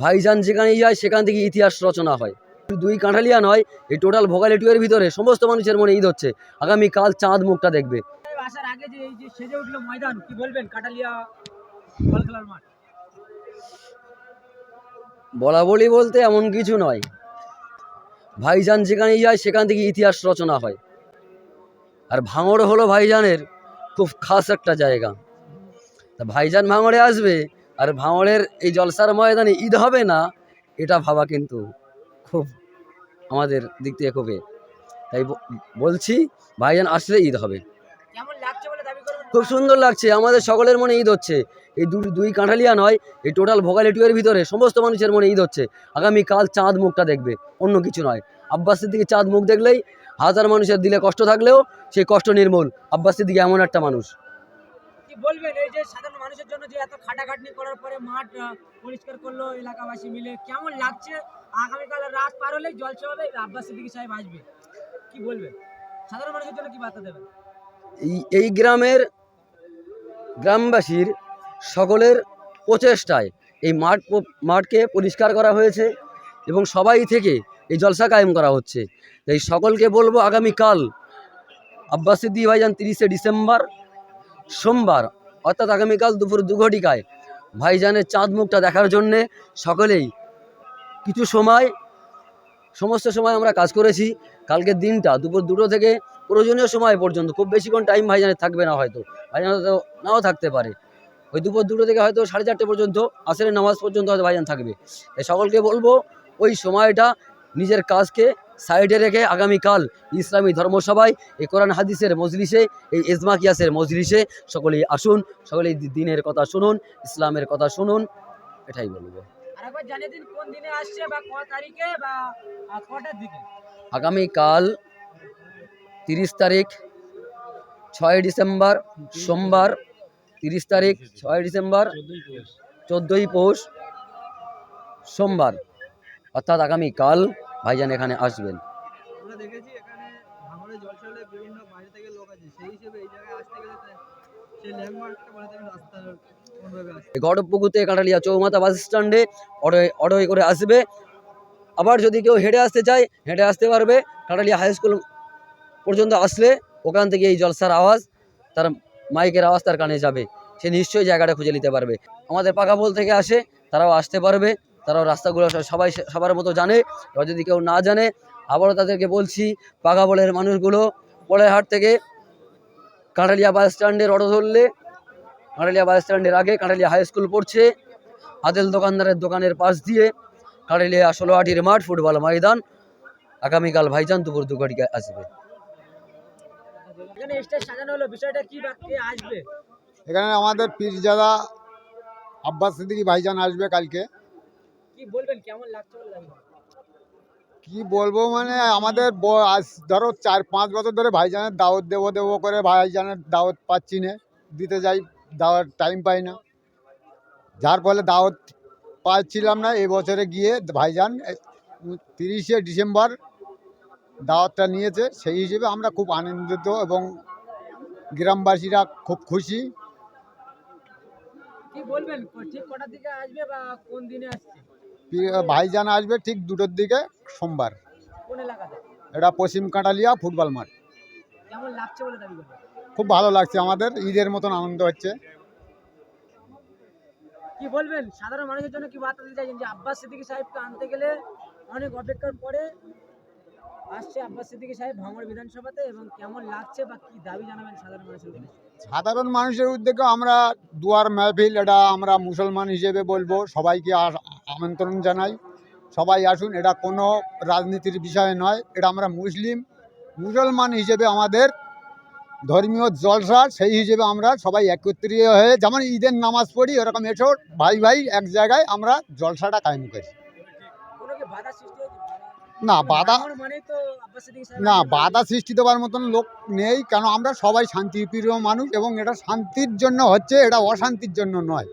ভাইজান যেখানেই যায় সেখান থেকে ইতিহাস রচনা হয়। দুই কাঁঠালিয়া নয় এই টোটাল ভোগালিটুয়ের ভিতরে সমস্ত মানুষের মনে ঈদ হচ্ছে। আগামীকাল চাঁদ মুখটা দেখবে। আসার আগে যে এই যে সেজে উঠল ময়দান কি বলবেন? কাটালিয়া বল খেলার মাঠ। বলা বলি বলতে এমন কিছু নয়। ভাইজান যেখানেই যায় সেখান থেকে ইতিহাস রচনা হয়। আর ভাঙড় হলো ভাইজানের খুব খাস একটা জায়গা। তা ভাইজান ভাঙড়ে আসবে আর ভাঙড়ের এই জলসার ময়দানে ঈদ হবে না এটা ভাবা কিন্তু খুব আমাদের দিক থেকে খুবই তাই বলছি ভাইজান আসলে ঈদ হবে। খুব সুন্দর লাগছে আমাদের সকলের মনে ঈদ হচ্ছে। এই দু দুই কাঁঠালিয়া নয় এই টোটাল ভোগালিটুয়ের ভিতরে সমস্ত মানুষের মনে ঈদ হচ্ছে। আগামীকাল চাঁদ মুখটা দেখবে অন্য কিছু নয়। আব্বাসের দিকে চাঁদ মুখ দেখলেই হাজার মানুষের দিলে কষ্ট থাকলেও সেই কষ্ট নির্মূল। আব্বাসের দিকে এমন একটা মানুষ। বলবেন, এই যে সাধারণ মানুষের জন্য যে এত খাটাখাটনি করার পরে মাঠ পরিষ্কার করল এলাকাবাসী মিলে, কেমন লাগছে? আগামীকাল রাত পার হলেই জলসা হবে আব্বাস সিদ্দিকী সাহেব আসবে। কি বলবেন? সাধারণ মানুষের জন্য কি বার্তা দেবেন? এই এই গ্রামের গ্রামবাসীর সকলের প্রচেষ্টায় এই মাঠ, মাঠকে পরিষ্কার করা হয়েছে এবং সবাই থেকে এই জলসা কায়েম করা হচ্ছে। এই সকলকে বলব, আগামীকাল আব্বাস সিদ্দি ভাইজান তিরিশে ডিসেম্বর সোমবার, অর্থাৎ আগামীকাল দুপুর দু ঘটিকায় ভাইজানের চাঁদ মুখটা দেখার জন্যে সকলেই কিছু সময়, সমস্ত সময় আমরা কাজ করেছি। কালকের দিনটা দুপুর দুটো থেকে প্রয়োজনীয় সময় পর্যন্ত, খুব বেশিক্ষণ টাইম ভাইজানের থাকবে না হয়তো, ভাইজান নাও থাকতে পারে। ওই দুপুর দুটো থেকে হয়তো সাড়ে চারটে পর্যন্ত, আসরের নামাজ পর্যন্ত হয়তো ভাইজান থাকবে। তাই সকলকে বলব, ওই সময়টা নিজের কাজকে সাইডে রেখে আগামীকাল ইসলামী ধর্মসভায় এই কোরআন হাদিসের মজলিসে এই এজমা কিয়াসের মজলিসে সকলেই আসুন সকলেই দিনের কথা শুনুন ইসলামের কথা শুনুন এটাই বলব। আগামীকাল তিরিশ তারিখ ছয় ডিসেম্বর সোমবার তিরিশ তারিখ ছয় ডিসেম্বর চোদ্দোই পৌষ সোমবার। অর্থাৎ আগামীকাল ভাইজান এখানে আসবেন। আমরা দেখেছি এখানে ভাঙড়ে জলসা হলে বিভিন্ন বাইরে থেকে লোক আছে সেই হিসেবে এই জায়গায় আসতে গেলে সেই ল্যান্ডমার্কটা বলে দেবেন রাস্তা গড়পুকুতে চৌমাথা বাস স্ট্যান্ডে অটো করে আসবে। আবার যদি কেউ হেঁটে আসতে চায় হেঁটে আসতে পারবে। কাঁঠালিয়া হাই স্কুল পর্যন্ত আসলে ওখান থেকে এই জলসার আওয়াজ তার মাইকের আওয়াজ তার কানে যাবে। সে নিশ্চয়ই জায়গাটা খুঁজে নিতে পারবে। আমাদের পাকাপোল থেকে আসে তারাও আসতে পারবে। তারাও রাস্তাগুলো সবাই সবার মতো জানে। এবার যদি কেউ না জানে আবারও তাদেরকে বলছি পাকাপোলের মানুষগুলো পলেরহাট থেকে কাঁঠালিয়া বাস স্ট্যান্ডের অটো ধরলে কাঁঠালিয়া বাস স্ট্যান্ডের আগে কাঁঠালিয়া হাই স্কুল পড়ছে। আদেল দোকানদারের দোকানের পাশ দিয়ে কাঁঠালিয়া ষোলোহাটির মাঠ ফুটবল ময়দান। আগামীকাল ভাইজান দুপুর দুঘটিকায় আসবে। এখানে স্টেজ সাজানো হলো বিষয়টা কি বা কে আসবে? এখানে আমাদের পীরজাদা আব্বাস সিদ্দিকি ভাইজান আসবে কালকে। কি বলবেন? কেমন লাগছে বলে দাবি করবেন? কি বলব মানে আমাদের ধরো চার পাঁচ বছর ধরে ভাইজানের দাওয়াত দেবো দেবো করে ভাইজানের দাওয়াত পাচ্ছি না। দিতে যাই দাওয়াত টাইম পাই না। যার ফলে দাওয়াত পাচ্ছিলাম না এই বছরে গিয়ে ভাইজান তিরিশে ডিসেম্বর দাওয়াতটা নিয়েছে। সেই হিসেবে আমরা খুব আনন্দিত এবং গ্রামবাসীরা খুব খুশি। কি বলবেন? ঠিক কটার দিকে আসবে বা কোন দিনে আসছে? ভাইজান আসবে ঠিক দুটোর দিকে সোমবার। এটা পশ্চিম কাঁটালিয়া ফুটবল মাঠ। খুব ভালো লাগছে আমাদের ঈদের মতন আনন্দ হচ্ছে। কি বলবেন? সাধারণ মানুষের জন্য কি বার্তা দিতে চাইছেন? যে আব্বাস সিদ্দিকী সাহেবকে আনতে গেলে অনেক অপেক্ষার পরে আসছে আব্বাস সিদ্দিকী সাহেব ভাঙড় বিধানসভাতে এবং কেমন লাগছে বা কি দাবি জানাবেন সাধারণ মানুষের সাধারণ মানুষের উদ্যোগে আমরা দুয়ার মাহফিল এটা আমরা মুসলমান হিসেবে বলব সবাইকে আমন্ত্রণ জানাই। সবাই আসুন, এটা কোনো রাজনীতির বিষয় নয়, এটা আমরা মুসলিম, মুসলমান হিসেবে আমাদের ধর্মীয় জলসা, সেই হিসেবে আমরা সবাই একত্রিত হয়ে, যেমন ঈদের নামাজ পড়ি, ওরকম এসো, ভাই ভাই এক জায়গায় আমরা জলসাটা কায়েম করি। না, বাধা না, বাধা সৃষ্টি দেওয়ার মতন লোক নেই, কেন আমরা সবাই শান্তিপ্রিয় মানুষ এবং এটা শান্তির জন্য হচ্ছে, এটা অশান্তির জন্য নয়।